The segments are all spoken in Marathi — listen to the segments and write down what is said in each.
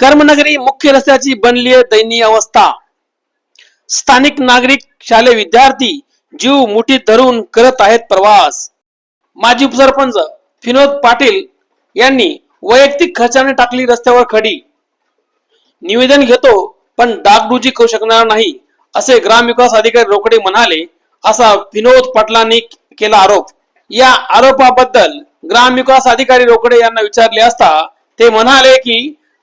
कर्मनगरी मुख्य रस्त्याची बनली आहे दयनीय अवस्था. स्थानिक नागरिक शालेय विद्यार्थी जीव मुठीत धरून करत आहेत प्रवास. माजी उपसरपंच विनोद पाटील यांनी वैयक्तिक खर्चाने टाकली रस्त्यावर खडी. निवेदन घेतो पण डागडुजी करू शकणार नाही असे ग्रामविकास अधिकारी रोकडे म्हणाले असा विनोद पाटलांनी केला आरोप. या आरोपाबद्दल ग्रामविकास अधिकारी रोकडे यांना विचारले असता ते म्हणाले की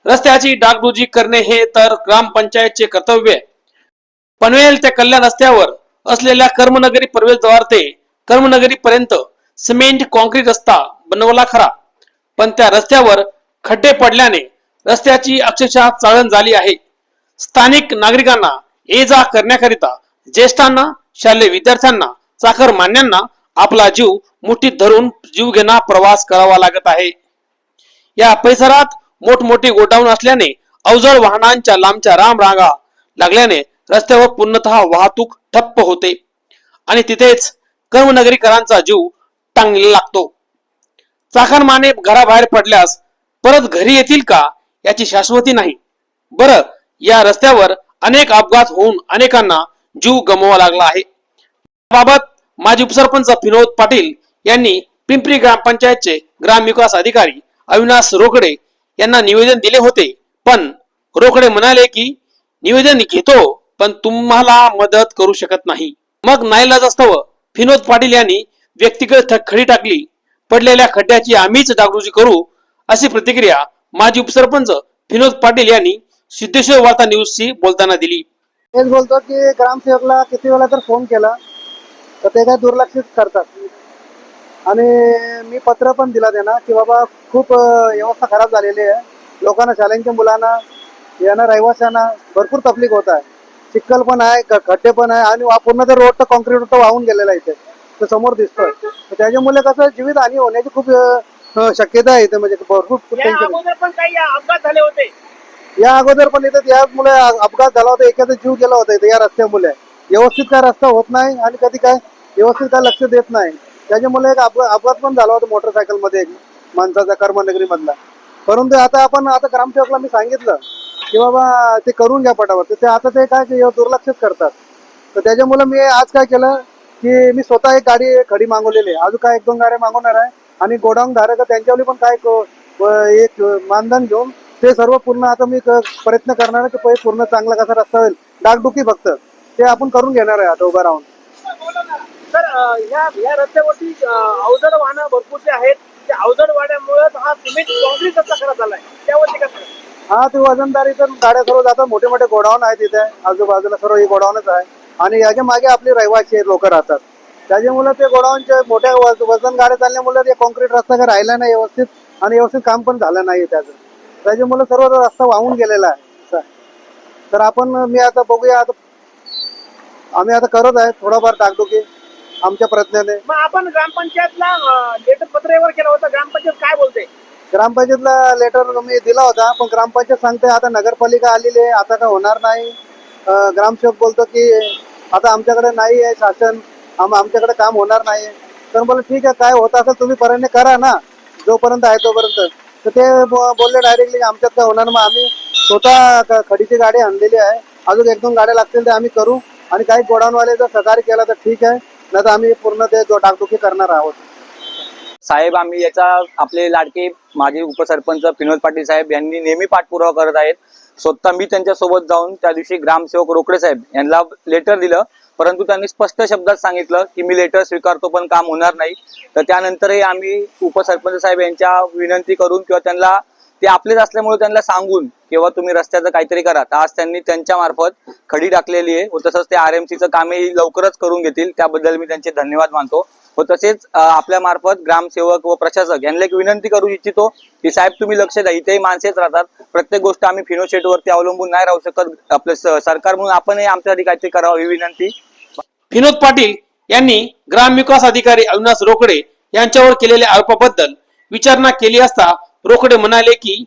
रस्त्याची डागडुजी करणे हे तर ग्रामपंचायतचे कर्तव्य पनवेल ते कल्याण रस्त्यावर असलेल्या कर्मनगरी प्रवेशद्वार ते कर्मनगरी पर्यंत सिमेंट कॉन्क्रीट रस्ता बनवला खरा. पण त्या रस्त्यावर खड्डे पडल्याने रस्त्याची अक्षरशः चाळण झाली आहे. स्थानिक नागरिकांना ये जा करण्याकरिता ज्येष्ठांना शालेय विद्यार्थ्यांना चाकर मान्यांना आपला जीव मुठीत धरून जीव घेणा प्रवास करावा लागत आहे. या परिसरात मोठमोठी गोडाऊन असल्याने अवजड वाहनांच्या लांबच्या राम रांगा लागल्याने रस्त्यावर पूर्णतः वाहतूक ठप्प होते. आणि तिथेच कर्मनगरीकरांचा जीव टांगलेला लागतो. चाकरमाने घराबाहेर पडल्यास परत घरी येतील का याची शाश्वती नाही. बरं या रस्त्यावर अनेक अपघात होऊन अनेकांना जीव गमवावा लागला आहे. याबाबत माजी उपसरपंच विनोद पाटील यांनी पिंपरी ग्रामपंचायतचे ग्रामविकास अधिकारी अविनाश रोकडे यांना निवेदन दिले होते. पण रोखडे म्हणाले की निवेदन घेतो पण तुम्हाला मदत करू शकत नाही. मग नाईलाज असताव विनोद पाटील यांनी व्यक्तिगत खडी टाकली. पडलेल्या खड्ड्याची आम्हीच डागडुजी करू अशी प्रतिक्रिया माजी उपसरपंच विनोद पाटील यांनी सिद्धेश्वर वार्ता न्यूजशी बोलताना दिली. बोलतो की ग्रामसेवकला किती वेळा तर फोन केला तर ते काय दुर्लक्षित करतात. आणि मी पत्र पण दिला त्यांना की बाबा खूप व्यवस्था खराब झालेली आहे. लोकांना शाळांच्या मुलांना यांना रहिवाशांना भरपूर तकलीफ होत आहे. चिखल पण आहे खड्डे पण आहे आणि पूर्ण तर रोड तर कॉन्क्रीट तर वाहून गेलेला आहे इथे. तो समोर दिसतोय. तर त्याच्यामुळे कसं जीवित हानी होण्याची खूप शक्यता आहे इथे. म्हणजे भरपूर अपघात झाले होते? या अगोदर पण इथं यामुळे अपघात झाला होता. एखादा जीव गेला होता इथे या रस्त्यामुळे. व्यवस्थित काय रस्ता होत नाही आणि कधी काय व्यवस्थित काय लक्ष देत नाही. त्याच्यामुळे एक अपघात पण झाला होता मोटरसायकलमध्ये एक माणसाचा कर्मनगरी मधला परंतु आता आपण आता ग्रामसेवकला मी सांगितलं की बाबा ते करून घ्या पटावर तर ते आता ते काय दुर्लक्षच करतात. तर त्याच्यामुळे मी आज काय केलं की मी स्वतः एक गाडी खडी मागवलेली आहे. अजून काय एक दोन गाड्या मागवणार आहे. आणि गोडाऊन धारक आहे, त्यांच्यावर पण काय एक मानधन घेऊन ते सर्व पूर्ण आता मी प्रयत्न करणार आहे की पहिले पूर्ण चांगला कसा रस्ता होईल. डागडुकी फक्त. ते आपण करून घेणार आहे आता उभं राहून. तर या या रस्त्यावरती अवजड वाहनं भरपूरचे आहेत त्या अवजड वाहण्यामुळे हा सिमेंट कॉन्क्रीट रस्ता खराब झालाय. त्यावरती कसं हा ते वजनदारी तर गाड्या सर्व जातात मोठे मोठे गोडाऊन आहेत तिथे आजूबाजूला सर्व हे गोडाऊनच आहे. आणि याच्या मागे आपली रहिवासी लोक राहतात. त्याच्यामुळे ते गोडाऊनचे मोठ्या वज- वजन गाड्या चालल्यामुळे ते कॉन्क्रीट रस्ता काही राहिला नाही व्यवस्थित आणि व्यवस्थित काम पण झालं नाही त्याचं. त्याच्यामुळे सर्व रस्ता वाहून गेलेला आहे. तर आपण मी आता बघूया आता आम्ही आता करत आहे थोडाफार टाकडुकी आमच्या प्रयत्नाने. मग आपण ग्रामपंचायतला लेटर पत्र व्यवहार केला होता. ग्रामपंचायत काय बोलते? ग्रामपंचायतला लेटर मी दिला होता पण ग्रामपंचायत सांगते आता नगरपालिका आलेली आहे आता काय होणार नाही. अं, ग्रामसेवक बोलतो की आता आमच्याकडे नाही आहे शासन आम आमच्याकडे काम होणार नाही तर बोला ठीक आहे काय होत असेल तुम्ही पर्यंत करा ना जोपर्यंत आहे तोपर्यंत. तर ते ब- बोलले डायरेक्टली आमच्यात काय होणार मग आम्ही स्वतः क- खडीची गाडी आणलेली आहे. अजून एक दोन गाड्या लागतील ते आम्ही करू. आणि काही गोडाऊनवाले जर सहकार्य केला तर ठीक आहे. नाही तर आम्ही पूर्ण ते जो डागडुकी करणार आहोत. साहेब आम्ही याचा आपले लाडके माजी उपसरपंच विनोद पाटील साहेब यांनी नेहमी पाठपुरावा करत आहेत. स्वतः मी त्यांच्यासोबत जाऊन त्या दिवशी ग्रामसेवक रोकडे साहेब यांना लेटर दिलं. परंतु त्यांनी स्पष्ट शब्दात सांगितलं की मी लेटर स्वीकारतो पण काम होणार नाही. तर त्यानंतरही आम्ही उपसरपंच साहेब यांच्या विनंती करून किंवा त्यांना ते आपलेच असल्यामुळे त्यांना सांगून किंवा तुम्ही रस्त्याचं काहीतरी करा. तर आज त्यांनी त्यांच्या मार्फत खडी टाकलेली आहे. व तसंच ते आर एम सीचं कामही लवकरच करून घेतील. त्याबद्दल मी त्यांचे धन्यवाद मानतो. व तसेच आपल्या मार्फत ग्रामसेवक व प्रशासक यांना एक विनंती करू इच्छितो की साहेब तुम्ही लक्ष द्या. इथेही माणसेच राहतात. प्रत्येक गोष्ट आम्ही फिनोशेट वरती अवलंबून नाही राहू शकत. आपलं सरकार म्हणून आपणही आमच्यासाठी काहीतरी करावं ही विनंती. विनोद पाटील यांनी ग्रामविकास अधिकारी अविनाश रोकडे यांच्यावर केलेल्या आरोपाबद्दल विचारणा केली असता रोकडे म्हणाले की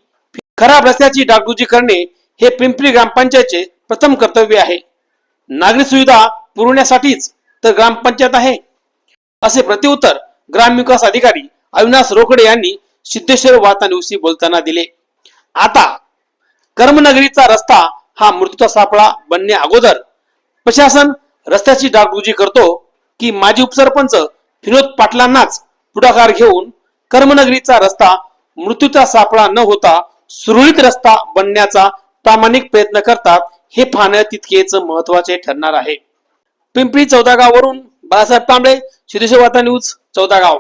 खराब रस्त्याची डागडुजी करणे हे पिंपरी ग्रामपंचायतचे प्रथम कर्तव्य आहे. नागरिक सुविधा पुरवण्यासाठीच तर ग्रामपंचायत आहे. असे प्रत्युत्तर ग्रामविकास अधिकारी अविनाश रोकडे यांनी सिद्धेश्वर वार्ता बोलताना दिले. आता कर्मनगरीचा रस्ता हा मृत्यूचा सापळा बनण्या अगोदर प्रशासन रस्त्याची डागडुजी करतो की माजी उपसरपंच विनोद पाटलांनाच पुढाकार घेऊन कर्मनगरीचा रस्ता मृत्यूचा सापळा न होता सुरळीत रस्ता बनण्याचा प्रामाणिक प्रयत्न करतात हे पाहणं तितकेच महत्त्वाचे ठरणार आहे. पिंपरी चौदागाववरून बाळासाहेब तांबडे सिद्धेश्वर वार्ता न्यूज चौदागाव.